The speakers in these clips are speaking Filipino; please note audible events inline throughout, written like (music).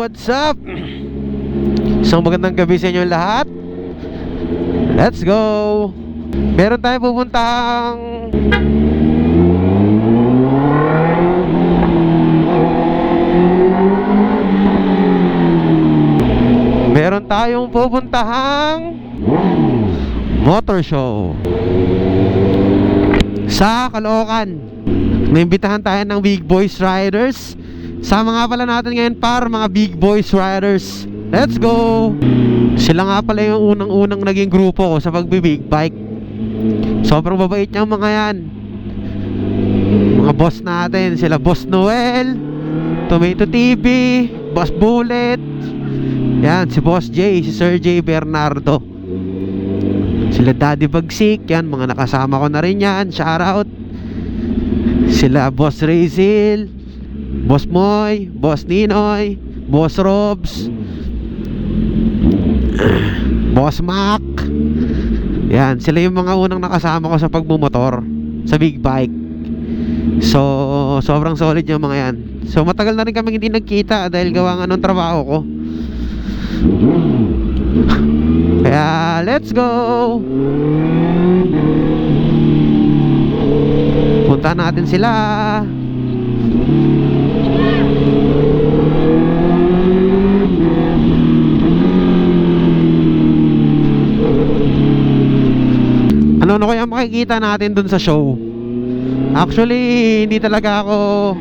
what's up? Isang magandang gabi sa inyo lahat. Let's go! Meron tayong pupuntang Meron tayong pupuntahang motor show sa Caloocan. Naimbitahan tayo ng Big Boys Riders. Sama nga pala natin ngayon par mga Big Boys Riders. Let's go! Sila nga pala yung unang-unang naging grupo ko sa pagbi-big bike. Sobrang babait niyang mga yan. Mga boss natin, sila Boss Noel, Tomato TV, Boss Bullet, yan, si Boss J, si Sir J Bernardo. Sila Daddy Bagsik, yan, mga nakasama ko na rin yan. Shout out. Sila Boss Razil, Boss Moy, Boss Ninoy, Boss Robs, Boss Mac. Yan, sila yung mga unang nakasama ko sa pagmumotor sa big bike. So, sobrang solid yung mga yan. So, matagal na rin kami hindi nagkita dahil gawa nga ng trabaho ko. Kaya, let's go! Punta natin sila. Ano ano kaya makikita natin dun sa show? Actually, hindi talaga ako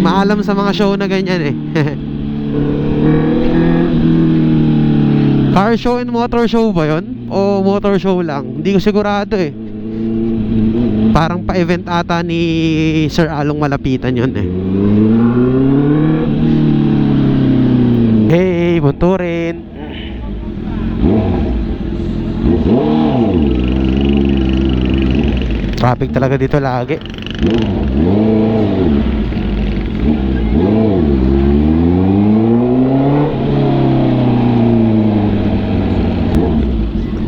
maalam sa mga show na ganyan eh. (laughs) Car show and motor show ba yon? O motor show lang? Hindi ko sigurado eh. Parang pa-event ata ni Sir Along Malapitan yon eh. Hey, bunturin. Traffic talaga dito lagi.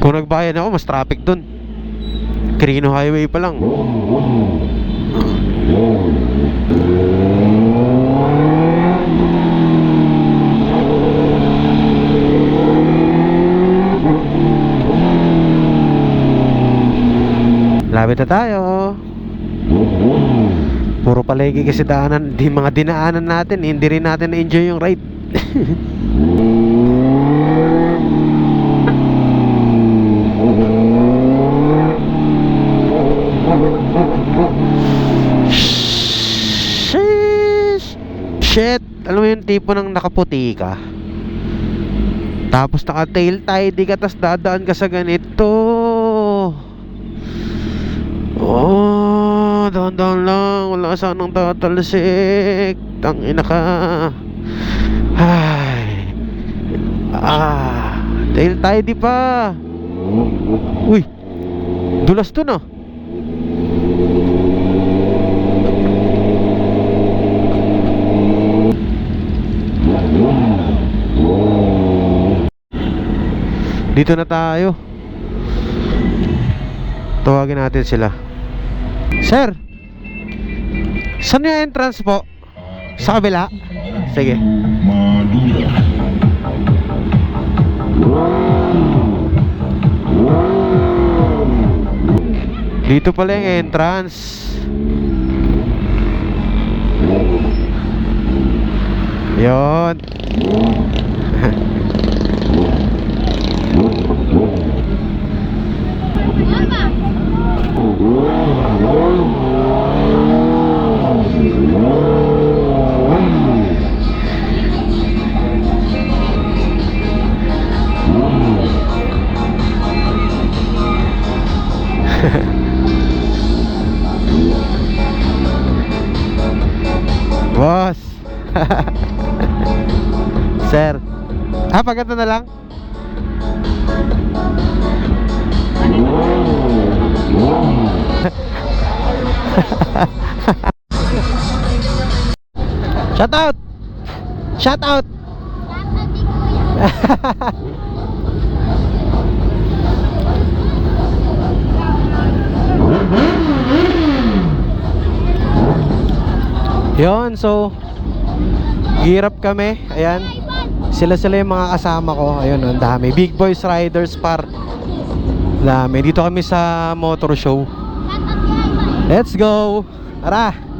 Kung nagbayad ako, mas traffic dun. Carino Highway pa lang. Lapit na tayo. Puro palagi kasi daanan, di mga dinaanan natin, hindi rin natin na-enjoy yung ride. Shit! Alam mo yung tipo ng nakaputi ka? Tapos naka-tail tidy ka, tapos dadaan ka sa ganito. Oh, dahan-dahan lang. Wala sanang tatalsik. Tangina ka. Ay. Ah. Tail tidy pa. Uy. Dulas to na. Dito na tayo. Tawagin natin sila. Sir, saan yung entrance po? Sa kabila? Sige. Dito pala yung entrance. Yon. (laughs) Sir. Ah, pagkata na lang? (laughs) Shout out. Shout out. (laughs) Yon, so Girap kami. Ayan. Sila sila yung mga kasama ko. Ayun, ang dami. Big Boys Riders Par. Dami. Dito kami sa motor show. Let's go! Tara!